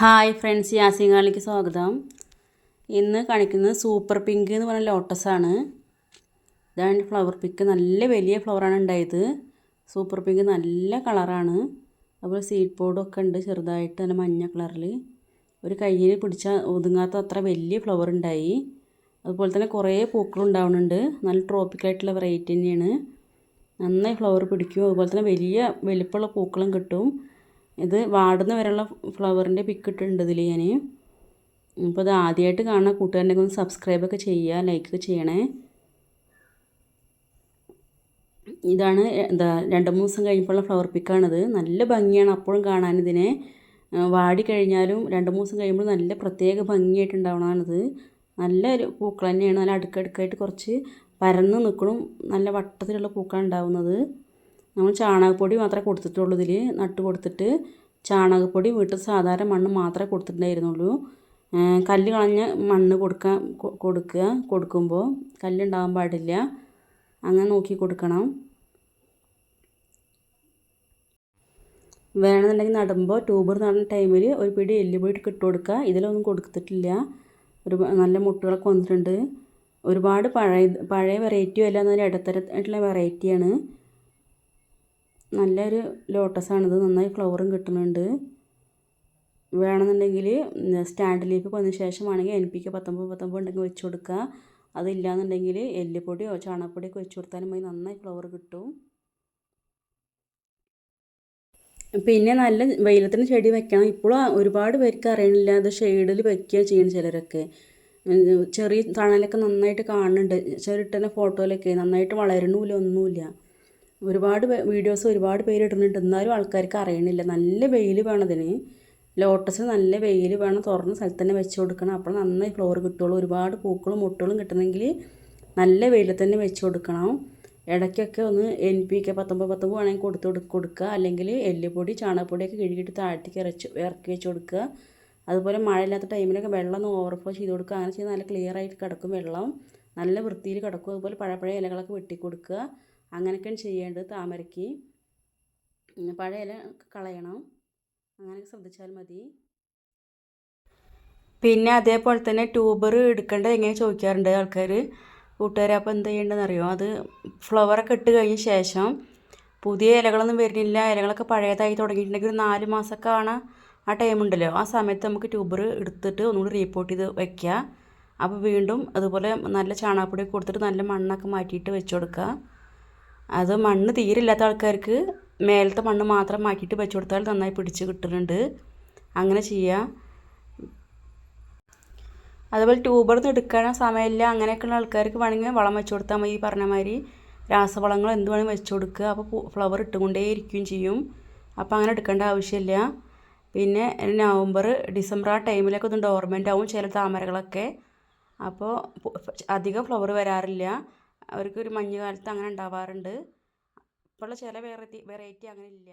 Hi friends യാസിങ്കാളിക്ക് സ്വാഗതം. ഇന്ന് കാണിക്കുന്നത് സൂപ്പർ പിങ്ക് എന്ന് പറഞ്ഞ ലോട്ടസാണ് ഇതാണ് ഫ്ലവർ പിക്ക് നല്ല വലിയ ഫ്ലവറാണ് ഉണ്ടായത്. സൂപ്പർ പിങ്ക് നല്ല കളറാണ് അതുപോലെ സീഡ് പോഡൊക്കെ ഉണ്ട് ചെറുതായിട്ട് നല്ല മഞ്ഞ കളറിൽ ഒരു കയ്യിൽ പിടിച്ചാൽ ഒതുങ്ങാത്ത അത്ര വലിയ ഫ്ലവർ ഉണ്ടായി. അതുപോലെ തന്നെ കുറേ പൂക്കൾ ഉണ്ടാവുന്നുണ്ട്. നല്ല ട്രോപ്പിക്കായിട്ടുള്ള വെറൈറ്റി തന്നെയാണ്. നന്നായി ഫ്ലവർ പിടിക്കും. അതുപോലെ തന്നെ വലിയ വലിപ്പമുള്ള പൂക്കളും കിട്ടും. ഇത് വാടുന്ന വരെയുള്ള ഫ്ലവറിന്റെ പിക്ക് ഇതിൽ ഞാൻ അപ്പോൾ ഇത് ആദ്യമായിട്ട് കാണുന്ന കൂട്ടുകാരന്റെ ഒന്ന് സബ്സ്ക്രൈബൊക്കെ ചെയ്യുക ലൈക്ക് ചെയ്യണേ. ഇതാണ് എന്താ രണ്ട് മൂന്ന് ദിവസം കഴിയുമ്പോഴുള്ള ഫ്ലവർ പിക്കാണിത് നല്ല ഭംഗിയാണ് അപ്പോഴും കാണാൻ ഇതിനെ വാടി കഴിഞ്ഞാലും രണ്ട് മൂന്ന് ദിവസം കഴിയുമ്പോൾ നല്ല പ്രത്യേക ഭംഗിയായിട്ടുണ്ടാവണമാണിത് നല്ല ഒരു പൂക്കൾ തന്നെയാണ്. നല്ല അടുക്കടുക്കായിട്ട് കുറച്ച് പരന്ന് നിൽക്കണം നല്ല വട്ടത്തിലുള്ള പൂക്കളാണ് ഉണ്ടാവുന്നത്. നമ്മൾ ചാണകപ്പൊടി മാത്രമേ കൊടുത്തിട്ടുള്ളൂ. ഇതിൽ നട്ട് കൊടുത്തിട്ട് ചാണകപ്പൊടി വീട്ടിൽ സാധാരണ മണ്ണ് മാത്രമേ കൊടുത്തിട്ടുണ്ടായിരുന്നുള്ളൂ. കല്ല് കളഞ്ഞ മണ്ണ് കൊടുക്കാൻ കൊടുക്കുക. കൊടുക്കുമ്പോൾ കല്ലുണ്ടാകാൻ പാടില്ല. അങ്ങനെ നോക്കി കൊടുക്കണം. വേണമെന്നുണ്ടെങ്കിൽ നടുമ്പോൾ ട്യൂബർ നടുന്ന ടൈമിൽ ഒരു പിടി എല്ലുപൊടി ഇട്ട് കൊടുക്കുക. ഇതിലൊന്നും കൊടുത്തിട്ടില്ല. ഒരു നല്ല മുട്ടുകളൊക്കെ വന്നിട്ടുണ്ട്. ഒരുപാട് പഴയ പഴയ വെറൈറ്റിയും അല്ല. എന്നൊരു ഇടത്തരമായിട്ടുള്ള വെറൈറ്റിയാണ്. നല്ലൊരു ലോട്ടസാണിത് നന്നായി ഫ്ലവറും കിട്ടുന്നുണ്ട് വേണമെന്നുണ്ടെങ്കിൽ സ്റ്റാൻഡിലേക്ക് വന്നതിന് ശേഷമാണെങ്കിൽ എൻ പി കെ പത്തൊമ്പത് പത്തൊമ്പത് ഉണ്ടെങ്കിൽ വെച്ച് കൊടുക്കുക. അതില്ലാന്നുണ്ടെങ്കിൽ എല്ലുപൊടിയോ ചാണകപ്പൊടിയൊക്കെ വെച്ച് കൊടുത്താലും മതി. നന്നായി ഫ്ലവർ കിട്ടും. പിന്നെ നല്ല വെയിലത്തിന് ചെടി വെക്കണം. ഇപ്പോഴും ഒരുപാട് പേർക്ക് അറിയണില്ല അത് ഷെയ്ഡിൽ വെക്കുക ചെയ്യണം ചിലരൊക്കെ. ചെറിയ തണലൊക്കെ നന്നായിട്ട് കാണുന്നുണ്ട്. ചെറിയ ഫോട്ടോയിലൊക്കെ നന്നായിട്ട് വളരണമില്ല ഒന്നുമില്ല. ഒരുപാട് വീഡിയോസ് ഒരുപാട് പേര് ഇടുന്നുണ്ട് എന്നാലും ആൾക്കാർക്ക് അറിയണില്ല. നല്ല വെയിൽ വേണം അതിന്. ലോട്ടസ് നല്ല വെയിൽ വേണം. തുറന്ന സ്ഥലത്ത് തന്നെ വെച്ച് കൊടുക്കണം. അപ്പോൾ നന്നായി ഫ്ലോർ കിട്ടുള്ളൂ. ഒരുപാട് പൂക്കളും മുട്ടുകളും കിട്ടണമെങ്കിൽ നല്ല വെയിലിൽ തന്നെ വെച്ച് കൊടുക്കണം. ഇടയ്ക്കൊക്കെ ഒന്ന് എൻ പി കെ പത്തൊമ്പത് പത്തൊമ്പത് വേണമെങ്കിൽ കൊടുത്ത് കൊടുക്കുക. അല്ലെങ്കിൽ എല്ലുപൊടി ചാണകപ്പൊടിയൊക്കെ കഴുകിയിട്ട് താഴ്ത്തിക്ക് ഇറച്ച് ഇറക്കി വെച്ച് കൊടുക്കുക. അതുപോലെ മഴയില്ലാത്ത ടൈമിലൊക്കെ വെള്ളം ഒന്ന് ഓവർഫ്ലോ ചെയ്ത് കൊടുക്കുക. അങ്ങനെ ചെയ്താൽ നല്ല ക്ലിയർ ആയിട്ട് കിടക്കും വെള്ളം. നല്ല വൃത്തിയിൽ കിടക്കും. അതുപോലെ പഴയ ഇലകളൊക്കെ വെട്ടി കൊടുക്കുക അങ്ങനെയൊക്കെയാണ് ചെയ്യേണ്ടത് താമരയ്ക്ക്. പഴയ കളയണം. അങ്ങനെയൊക്കെ ശ്രദ്ധിച്ചാൽ മതി. പിന്നെ അതേപോലെ തന്നെ ട്യൂബർ എടുക്കേണ്ടത് എങ്ങനെ ചോദിക്കാറുണ്ട് ആൾക്കാർ കൂട്ടുകാർ അപ്പോൾ എന്ത് ചെയ്യേണ്ടതെന്ന് അറിയോ അത് ഫ്ലവറൊക്കെ ഇട്ട് കഴിഞ്ഞ ശേഷം പുതിയ ഇലകളൊന്നും വരുന്നില്ല. ഇലകളൊക്കെ പഴയതായി തുടങ്ങിയിട്ടുണ്ടെങ്കിൽ ഒരു നാല് മാസമൊക്കെ ആണ് ആ ടൈം ഉണ്ടല്ലോ. ആ സമയത്ത് നമുക്ക് ട്യൂബർ എടുത്തിട്ട് ഒന്നുകൂടി റീപ്പോർട്ട് ചെയ്ത് വയ്ക്കുക. അപ്പോൾ വീണ്ടും അതുപോലെ നല്ല ചാണകപ്പൊടി കൊടുത്തിട്ട് നല്ല മണ്ണൊക്കെ മാറ്റിയിട്ട് വെച്ച് കൊടുക്കുക. അത് മണ്ണ് തീരില്ലാത്ത ആൾക്കാർക്ക് മേലത്തെ മണ്ണ് മാത്രം മാറ്റിയിട്ട് വെച്ച് കൊടുത്താൽ നന്നായി പിടിച്ച് കിട്ടുന്നുണ്ട്. അങ്ങനെ ചെയ്യുക അതുപോലെ ട്യൂബർ നിന്ന് എടുക്കാൻ സമയമില്ല. അങ്ങനെയൊക്കെയുള്ള ആൾക്കാർക്ക് വേണമെങ്കിൽ വളം വെച്ച് കൊടുത്താൽ മതി. പറഞ്ഞ മാതിരി രാസവളങ്ങൾ എന്ത് വേണമെങ്കിൽ വെച്ച് കൊടുക്കുക. അപ്പോൾ ഫ്ലവർ ഇട്ടുകൊണ്ടേ ഇരിക്കുകയും ചെയ്യും. അപ്പോൾ അങ്ങനെ എടുക്കേണ്ട ആവശ്യമില്ല. പിന്നെ നവംബർ ഡിസംബർ ആ ടൈമിലൊക്കെ ഒന്ന് ഡോർമെന്റ് ആവും ചില താമരകളൊക്കെ. അപ്പോൾ അധികം ഫ്ലവർ വരാറില്ല. അവർക്ക് ഒരു അങ്ങനെ ഉണ്ടാവാറുണ്ട്. ഇപ്പോഴുള്ള ചില വെറൈറ്റി വെറൈറ്റി അങ്ങനെ ഇല്ല